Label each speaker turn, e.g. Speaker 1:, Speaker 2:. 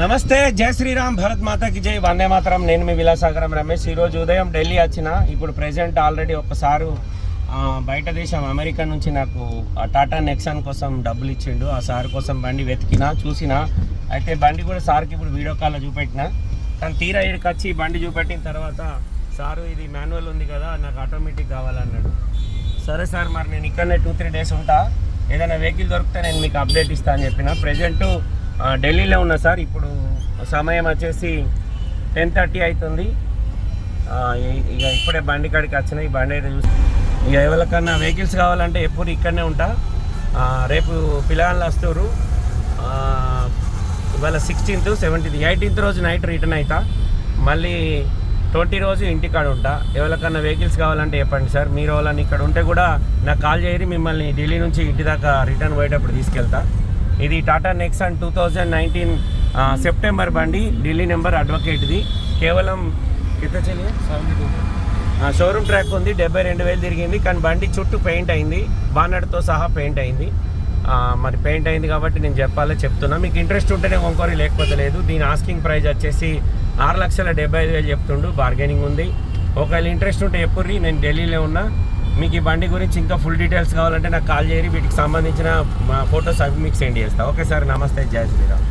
Speaker 1: నమస్తే జై శ్రీరామ్ భరత్ మాతకి జై. వందే మాతరం నేను మీ విలాసాగరం రమేష్. ఈరోజు ఉదయం ఢిల్లీ వచ్చిన ఇప్పుడు ప్రెసెంట్ ఆల్రెడీ ఒకసారి బయట దేశం అమెరికా నుంచి నాకు ఆ టాటా నెక్సాన్ కోసం డబ్బులు ఇచ్చిండు. ఆ సార్ కోసం బండి వెతికిన చూసిన. అయితే బండి కూడా సార్కి ఇప్పుడు వీడియో కాల్లో చూపెట్టిన. కానీ తీరా ఇక్కడికి వచ్చి బండి చూపెట్టిన తర్వాత సారు ఇది మాన్యువల్ ఉంది కదా నాకు ఆటోమేటిక్ కావాలన్నాడు. సరే సార్ మరి నేను ఇక్కడనే టూ త్రీ డేస్ ఉంటా. ఏదైనా వెహికల్ దొరికితే నేను మీకు అప్డేట్ ఇస్తా అని చెప్పిన. ప్రజెంటు ఢిల్లీలో ఉన్నా సార్. ఇప్పుడు సమయం వచ్చేసి టెన్ థర్టీ అవుతుంది. ఇక ఇప్పుడే బండి కాడికి వచ్చిన ఈ బండి అయితే చూసి ఇక ఎవరికన్నా వెహికల్స్ కావాలంటే ఎప్పుడు ఇక్కడనే ఉంటా. రేపు పిల్లగాళ్ళు వస్తారు. ఇవాళ సిక్స్టీన్త్ సెవెంటీన్త్ ఎయిటీన్త్ రోజు నైట్ రిటర్న్ అవుతా మళ్ళీ ట్వంటీ రోజు ఇంటికాడ ఉంటా. ఎవరికన్నా వెహికల్స్ కావాలంటే చెప్పండి సార్. మీరు వాళ్ళని ఇక్కడ ఉంటే కూడా నాకు కాల్ చేయరి. మిమ్మల్ని ఢిల్లీ నుంచి ఇంటి దాకా రిటర్న్ పోయేటప్పుడు తీసుకెళ్తా. ఇది Tata Nexon two thousand nineteen September బండి. ఢిల్లీ నెంబర్ అడ్వకేట్ది. కేవలం ఎంత చెల్లి షోరూమ్ ట్రాక్ ఉంది. డెబ్బై రెండు వేలు తిరిగింది. కానీ బండి చుట్టూ పెయింట్ అయింది. బానడ్తో సహా పెయింట్ అయింది. మరి పెయింట్ అయింది కాబట్టి నేను చెప్పాలో చెప్తున్నా. మీకు ఇంట్రెస్ట్ ఉంటేనే కొనుక్కొని లేకపోతే లేదు. దీని ఆస్కింగ్ ప్రైస్ వచ్చేసి ఆరు లక్షల డెబ్బై ఐదు వేలు చెప్తుండు. బార్గెనింగ్ ఉంది. ఒకవేళ ఇంట్రెస్ట్ ఉంటే ఎప్పుడు నేను ఢిల్లీలో ఉన్నా. మీకు ఈ బండి గురించి ఇంకా ఫుల్ డీటెయిల్స్ కావాలంటే నాకు కాల్ చేయరు వీటికి సంబంధించిన ఫొటోస్ అవి మీకు సెండ్ చేస్తా. ఓకే సార్ నమస్తే. జై శ్రీరామ్.